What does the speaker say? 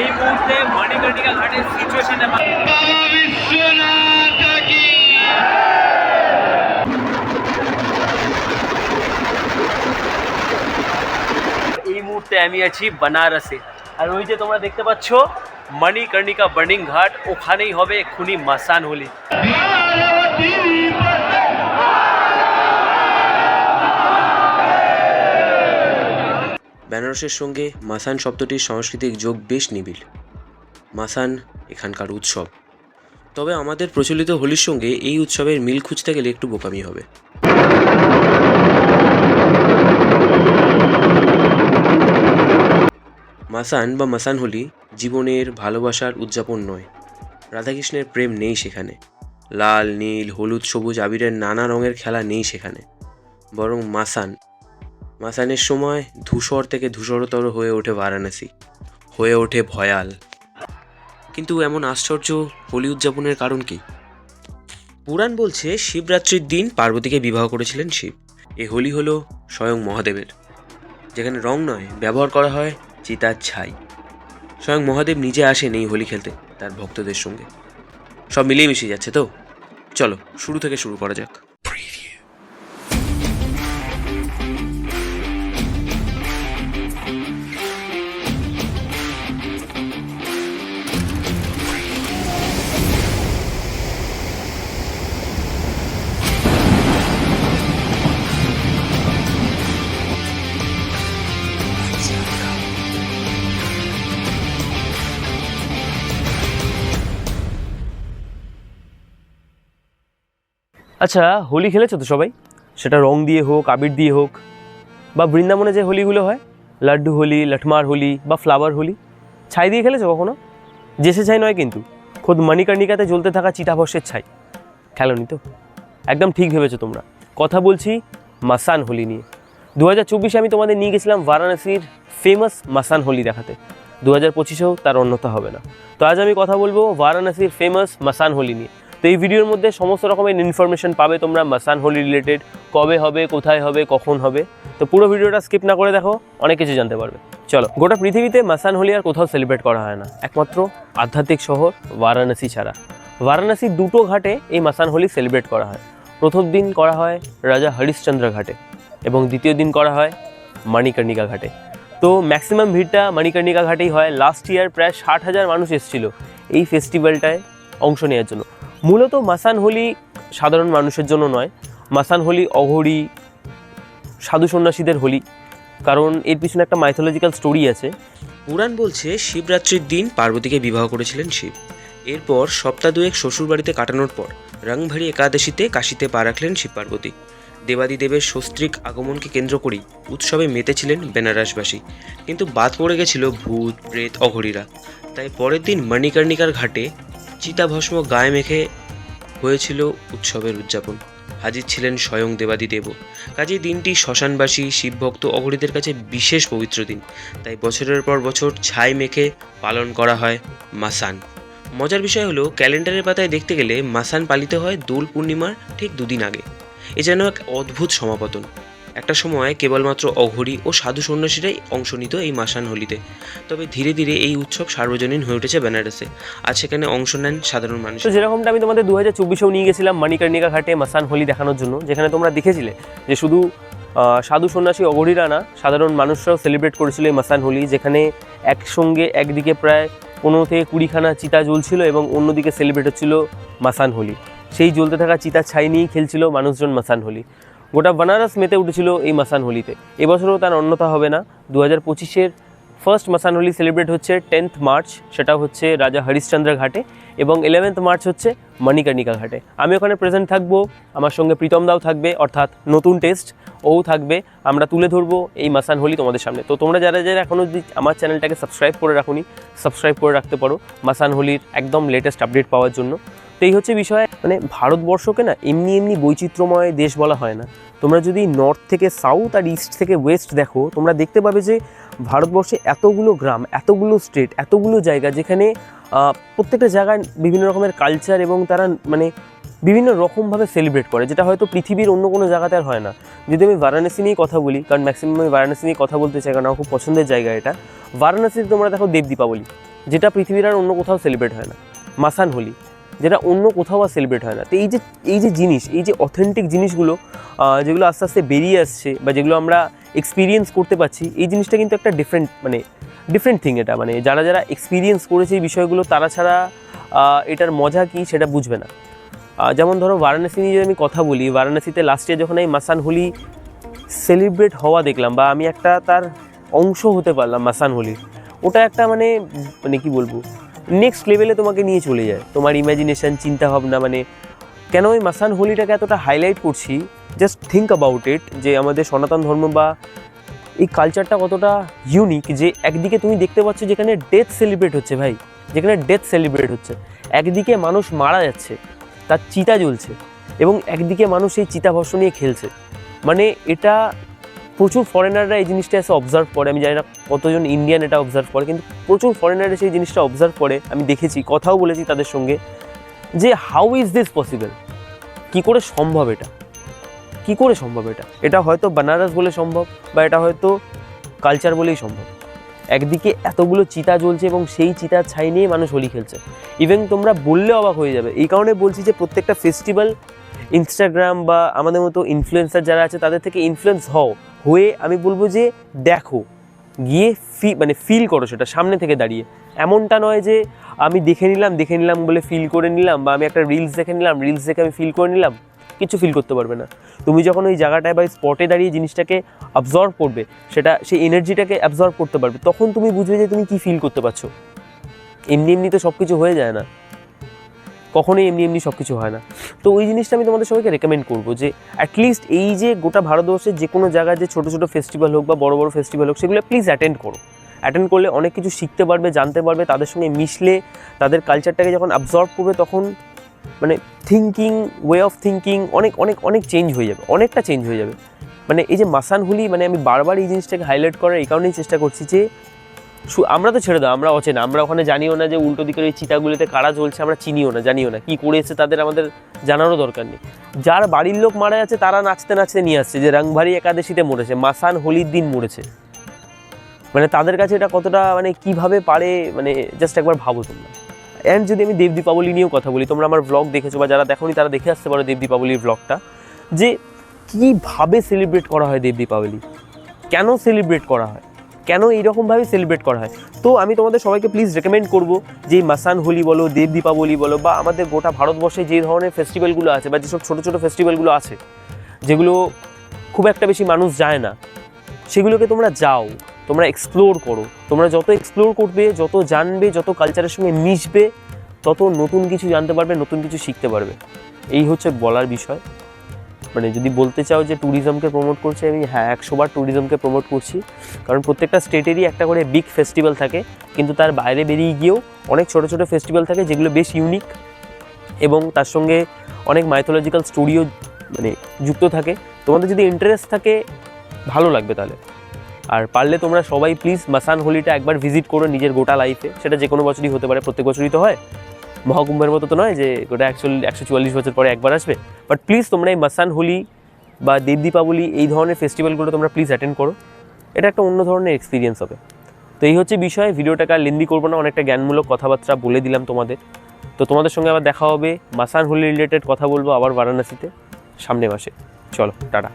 এই মুহূর্তে মণিকর্ণিকা ঘাটের সিচুয়েশনে এই মুহূর্তে আমি আছি বানারসে। আর ওই যে তোমরা দেখতে পাচ্ছ মণিকর্ণিকা বার্নিং ঘাট, ওখানেই হবে খুনি মাসান হোলি। বেনারসের সঙ্গে মাসান শব্দটির সাংস্কৃতিক যোগ বেশ নিবিড়। মাসান এখানকার উৎসব। তবে আমাদের প্রচলিত হোলির সঙ্গে এই উৎসবের মিল খুঁজতে গেলে একটু বোকামি হবে। মাসান বা মাসান হোলি জীবনের ভালোবাসার উদযাপন নয়। রাধাকৃষ্ণের প্রেম নেই সেখানে। লাল, নীল, হলুদ, সবুজ আবিরের নানা রঙের খেলা নেই সেখানে। বরং মাসান মাসানের সময় ধূসর থেকে ধূসরতর হয়ে ওঠে বারাণসী, হয়ে ওঠে ভয়াল। কিন্তু এমন আশ্চর্য হোলি উদযাপনের কারণ কি? পুরাণ বলছে শিবরাত্রির দিন পার্বতীকে বিবাহ করেছিলেন শিব। এ হোলি হলো স্বয়ং মহাদেবের, যেখানে রং নয়, ব্যবহার করা হয় চিতার ছাই। স্বয়ং মহাদেব নিজে আসেন এই হোলি খেলতে, তার ভক্তদের সঙ্গে। সব মিলিয়ে মিশিয়ে যাচ্ছে তো? চলো, শুরু থেকে শুরু করা যাক। আচ্ছা হোলি খেলেছো তো সবাই? সেটা রং দিয়ে হোক, আবির দিয়ে হোক, বা বৃন্দাবনে যে হোলিগুলো হয়, লাড্ডু হোলি লঠমার হোলি, বা ফ্লাওয়ার হোলি, ছাই দিয়ে খেলেছো কখনো? জেসে ছাই নয় কিন্তু, খোদ মণিকর্ণিকাতে জ্বলতে থাকা চিতাভস্যের ছাই। খেলোনি তো? একদম ঠিক ভেবেছো তোমরা। কথা বলছি মাসান হোলি নিয়ে। দু হাজার চব্বিশে আমি তোমাদের নিয়ে গেছিলাম বারাণসীর ফেমাস মাসান হোলি দেখাতে। দু হাজার পঁচিশেও তার অন্যতা হবে না। তো আজ আমি কথা বলব বারাণসীর ফেমাস মাসান হোলি নিয়ে। তো এই ভিডিওর মধ্যে সমস্ত রকমের ইনফরমেশন পাবে তোমরা, মাসান হোলি রিলেটেড কবে হবে, কোথায় হবে, কখন হবে। তো পুরো ভিডিওটা স্কিপ না করে দেখো, অনেক কিছু জানতে পারবে। চলো, গোটা পৃথিবীতে মাসান হোলি আর কোথাও সেলিব্রেট করা হয় না। একমাত্র আধ্যাত্মিক শহর বারাণসী ছাড়া। বারাণসীর দুটো ঘাটে এই মাসান হোলি সেলিব্রেট করা হয়। প্রথম দিন করা হয় রাজা হরিশ্চন্দ্র ঘাটে এবং দ্বিতীয় দিন করা হয় মানিকর্ণিকা ঘাটে। তো ম্যাক্সিমাম ভিড়টা মণিকর্ণিকা ঘাটেই হয়। লাস্ট ইয়ার প্রায় ষাট হাজার মানুষ এসেছিল এই ফেস্টিভ্যালটায় অংশ নেওয়ার জন্য। মূলত মাসান হোলি সাধারণ মানুষের জন্য নয়, মাসান হোলি অঘরি সাধু সন্ন্যাসীদের হোলি। কারণ এর পিছনে একটা মাইথোলজিক্যাল স্টোরি আছে। পুরাণ বলছে শিবরাত্রির দিন পার্বতীকে বিবাহ করেছিলেন শিব। এরপর সপ্তাহ দুয়েক শ্বশুরবাড়িতে কাটানোর পর রংভারি একাদশীতে কাশিতে পা রাখলেন শিব পার্বতী। দেবাদিদেবের সস্ত্রীক আগমনকে কেন্দ্র করেই উৎসবে মেতেছিলেন বেনারসবাসী। কিন্তু বাদ পড়ে গেছিল ভূত, প্রেত, অঘরীরা। তাই পরের দিন মণিকর্ণিকার ঘাটে চিতাভস্ম গায়ে মেখে হয়েছিল উৎসবের উদযাপন। হাজির ছিলেন স্বয়ং দেবাদিদেবও কাজে দিনটি শ্মশানবাসী, শিবভক্ত অঘরীদের কাছে বিশেষ পবিত্র দিন। তাই বছরের পর বছর ছাই মেখে পালন করা হয় মাসান। মজার বিষয় হলো, ক্যালেন্ডারের পাতায় দেখতে গেলে মাসান পালিত হয় দোল পূর্ণিমার ঠিক দুদিন আগে। এ যেন এক অদ্ভুত সমাপতন। একটা সময় কেবলমাত্র অঘরী ও সাধু সন্ন্যাসীরাই অংশ নিত এই মাসান হোলিতে। তবে ধীরে ধীরে এই উৎসব সার্বজনীন হয়ে উঠেছে বেনারসে, আর সেখানে অংশ নেন সাধারণ মানুষ। তো যেরকমটা আমি তোমাদের দু হাজার চব্বিশেও নিয়ে গেছিলাম মণিকর্ণিকা ঘাটে মাসান হোলি দেখানোর জন্য, যেখানে তোমরা দেখেছিলে যে শুধু সাধু সন্ন্যাসী অঘরীরা না, সাধারণ মানুষরাও সেলিব্রেট করেছিল এই মাসান হোলি, যেখানে একসঙ্গে একদিকে প্রায় পনেরো থেকে কুড়িখানা চিতা জ্বলছিল এবং অন্যদিকে সেলিব্রেট হচ্ছিল মাসান হোলি। সেই জ্বলতে থাকা চিতা ছাই নিয়েই খেলছিল মানুষজন মাসান হোলি। গোটা বানারস মেতে উঠেছিল এই মাসান হোলিতে এবছরও তার অন্যতা হবে না। দু হাজার পঁচিশের ফার্স্ট মাসান হোলি সেলিব্রেট হচ্ছে টেন্থ মার্চ সেটা হচ্ছে রাজা হরিশ্চন্দ্র ঘাটে এবং ইলেভেন্থ মার্চ হচ্ছে মণিকর্ণিকা ঘাটে। আমি ওখানে প্রেজেন্ট থাকব, আমার সঙ্গে প্রীতম দাও থাকবে, অর্থাৎ নতুন টেস্ট ও থাকবে। আমরা তুলে ধরবো এই মাসান হোলি তোমাদের সামনে। তো তোমরা যারা যারা এখনও যদি আমার চ্যানেলটাকে সাবস্ক্রাইব করে রাখুনি সাবস্ক্রাইব করে রাখতে পারো মাসান হোলির একদম লেটেস্ট আপডেট পাওয়ার জন্য। তো এই হচ্ছে বিষয়। মানে ভারতবর্ষকে না এমনি এমনি বৈচিত্র্যময় দেশ বলা হয় না। তোমরা যদি নর্থ থেকে সাউথ আর ইস্ট থেকে ওয়েস্ট দেখো, তোমরা দেখতে পাবে যে ভারতবর্ষে এতগুলো গ্রাম, এতগুলো স্টেট এতগুলো জায়গা যেখানে প্রত্যেকটা জায়গায় বিভিন্ন রকমের কালচার এবং তারা মানে বিভিন্ন রকমভাবে সেলিব্রেট করে, যেটা হয়তো পৃথিবীর অন্য কোনো জায়গাতে আর হয় না। যদি আমি বারাণসী নিয়ে কথা বলি, কারণ ম্যাক্সিমাম আমি বারাণসী নিয়ে কথা বলতে চাই, কারণ আমার খুব পছন্দের জায়গা এটা। বারাণসীতে তোমরা দেখো দেব দীপাবলি, যেটা পৃথিবীর আর অন্য কোথাও সেলিব্রেট হয় না। মাসান হোলি যেটা অন্য কোথাও আর সেলিব্রেট হয় না। তো এই যে এই যে জিনিস, এই যে অথেন্টিক জিনিসগুলো যেগুলো আস্তে আস্তে বেরিয়ে আসছে বা যেগুলো আমরা এক্সপিরিয়েন্স করতে পারছি, এই জিনিসটা কিন্তু একটা ডিফারেন্ট মানে ডিফারেন্ট থিং এটা। মানে যারা যারা এক্সপিরিয়েন্স করেছে এই বিষয়গুলো, তারা ছাড়া এটার মজা কী সেটা বুঝবে না। যেমন ধরো বারাণসী নিয়ে যদি আমি কথা বলি, বারাণসীতে লাস্ট ইয়ার যখন এই মাসান হোলি সেলিব্রেট হওয়া দেখলাম বা আমি একটা তার অংশ হতে পারলাম মাসান হোলির ওটা একটা মানে মানে কি বলব নেক্সট লেভেলে তোমাকে নিয়ে চলে যায়। তোমার ইমাজিনেশন চিন্তাভাবনা মানে কেন ওই মাসান হোলিটাকে এতটা হাইলাইট করছি? জাস্ট থিঙ্ক অ্যাবাউট ইট যে আমাদের সনাতন ধর্ম বা এই কালচারটা কতটা ইউনিক যে একদিকে তুমি দেখতে পাচ্ছ যেখানে ডেথ সেলিব্রেট হচ্ছে ভাই, যেখানে ডেথ সেলিব্রেট হচ্ছে। একদিকে মানুষ মারা যাচ্ছে, তার চিতা জ্বলছে, এবং একদিকে মানুষ এই চিতাভস্ম নিয়ে খেলছে। মানে এটা প্রচুর ফরেনাররা এই জিনিসটা এসে অবজার্ভ করে। আমি জানি না কতজন ইন্ডিয়ান এটা অবজার্ভ করে, কিন্তু প্রচুর ফরেনার সেই জিনিসটা অবজার্ভ করে। আমি দেখেছি, কথাও বলেছি তাদের সঙ্গে যে হাউ ইজ দিস পসিবল কি করে সম্ভব এটা? কি করে সম্ভব এটা? এটা হয়তো বানারস বলে সম্ভব, বা এটা হয়তো কালচার বলেই সম্ভব। একদিকে এতগুলো চিতা জ্বলছে এবং সেই চিতার ছাই নিয়ে মানুষ হোলি খেলছে। ইভেন তোমরা বললে অবাক হয়ে যাবে। এই কারণে বলছি যে, প্রত্যেকটা ফেস্টিভ্যাল ইনস্টাগ্রাম বা আমাদের মতো ইনফ্লুয়েন্সার যারা আছে, তাদের থেকে ইনফ্লুয়েন্স হও। হয়ে আমি বলব যে দেখো, গিয়ে ফি মানে ফিল করো সেটা সামনে থেকে দাঁড়িয়ে। এমনটা নয় যে আমি দেখে নিলাম দেখে নিলাম বলে ফিল করে নিলাম বা আমি একটা রিলস দেখে নিলাম রিলস দেখে আমি ফিল করে নিলাম, কিছু ফিল করতে পারবে না। তুমি যখন ওই জায়গাটায় বা স্পটে দাঁড়িয়ে জিনিসটাকে অবজর্ভ করবে, সেটা, সেই এনার্জিটাকে অ্যাবজর্ভ করতে পারবে, তখন তুমি বুঝবে যে তুমি কি ফিল করতে পারছ। এমনি এমনি তো সব কিছু হয়ে যায় না। কখনোই এমনি এমনি সব কিছু হয় না। তো ওই জিনিসটা আমি তোমাদের সবাইকে রেকমেন্ড করব যে অ্যাটলিস্ট এই যে গোটা ভারতবর্ষের যে কোনো জায়গায় যে ছোটো ছোটো ফেস্টিভ্যাল হোক বা বড় বড় ফেস্টিভ্যাল হোক, সেগুলো প্লিজ অ্যাটেন্ড করো। অ্যাটেন্ড করলে অনেক কিছু শিখতে পারবে, জানতে পারবে, তাদের সঙ্গে মিশলে তাদের কালচারটাকে যখন অ্যাবজর্ভ করবে তখন মানে থিঙ্কিং ওয়ে অফ থিঙ্কিং অনেক অনেক অনেক চেঞ্জ হয়ে যাবে, অনেকটা চেঞ্জ হয়ে যাবে। মানে এই যে মাসান হুলি মানে আমি বারবার এই জিনিসটাকে হাইলাইট করার এই কারণেই চেষ্টা করছি যে আমরা তো ছেড়ে দাও, আমরা অচেনা, আমরা ওখানে জানিও না যে উল্টো দিকের ওই চিতাগুলিতে কারা চলছে আমরা চিনিও না, জানিও না, কি করেছে তাদের আমাদের জানারও দরকার নেই। যার বাড়ির লোক মারা যাচ্ছে, তারা নাচতে নাচতে নিয়ে আসছে, যে রংভারি একাদশীতে মরেছে, মাসান হোলির দিন মরেছে। মানে তাদের কাছে এটা কতটা মানে কীভাবে পারে মানে জাস্ট একবার ভাবো তোমরা। অ্যান্ড যদি আমি দেব দীপাবলি নিয়েও কথা বলি, তোমরা আমার ব্লগ দেখেছ বা যারা দেখোনি, তারা দেখে আসতে পারো দেব দীপাবলির ব্লগটা যে কীভাবে সেলিব্রেট করা হয় দেব দীপাবলি? কেন সেলিব্রেট করা হয়? কেন এইরকমভাবে সেলিব্রেট করা হয়? তো আমি তোমাদের সবাইকে প্লিজ রেকমেন্ড করব যে মাসান হোলি বলো, দেব দীপাবলি বলো বা আমাদের গোটা ভারতবর্ষে যে ধরনের ফেস্টিভ্যালগুলো আছে, বা যেসব ছোটো ছোটো ফেস্টিভ্যালগুলো আছে, যেগুলো খুব একটা বেশি মানুষ যায় না, সেগুলোকে তোমরা যাও, তোমরা এক্সপ্লোর করো। তোমরা যত এক্সপ্লোর করবে, যত জানবে, যত কালচারের সঙ্গে মিশবে, তত নতুন কিছু জানতে পারবে, নতুন কিছু শিখতে পারবে। এই হচ্ছে বলার বিষয়। মানে যদি বলতে চাও যে ট্যুরিজমকে প্রমোট করছে, আমি হ্যাঁ একশোবার ট্যুরিজমকে প্রমোট করছি। কারণ প্রত্যেকটা স্টেটেরই একটা করে বিগ ফেস্টিভ্যাল থাকে। কিন্তু তার বাইরে বেরিয়ে গিয়েও অনেক ছোটো ছোটো ফেস্টিভ্যাল থাকে যেগুলো বেশ ইউনিক এবং তার সঙ্গে অনেক মাইথোলজিক্যাল স্টোরিও মানে যুক্ত থাকে। তোমাদের যদি ইন্টারেস্ট থাকে, ভালো লাগবে তাহলে। আর পারলে তোমরা সবাই প্লিজ মাসান হোলিটা একবার ভিজিট করো নিজের গোটা লাইফে সেটা যে কোনো বছরই হতে পারে, প্রত্যেক বছরই তো হয়। মহাকুম্ভের মতো তো নয় যে গোটা অ্যাকচুয়ালি একশো চুয়াল্লিশ বছর পরে একবার আসবে। বাট প্লিজ তোমরা এই মাসান হোলি বা দেব দীপাবলি এই ধরনের ফেস্টিভ্যালগুলো তোমরা প্লিজ অ্যাটেন্ড করো। এটা একটা অন্য ধরনের এক্সপিরিয়েন্স হবে। তো এই হচ্ছে বিষয়। ভিডিওটাকে আর লেন্দি করব না, অনেকটা জ্ঞানমূলক কথাবার্তা বলে দিলাম তোমাদের। তো তোমাদের সঙ্গে আবার দেখা হবে। মাসান হোলি রিলেটেড কথা বলব আবার বারাণসীতে। সামনে মাসে। চলো, টাটা।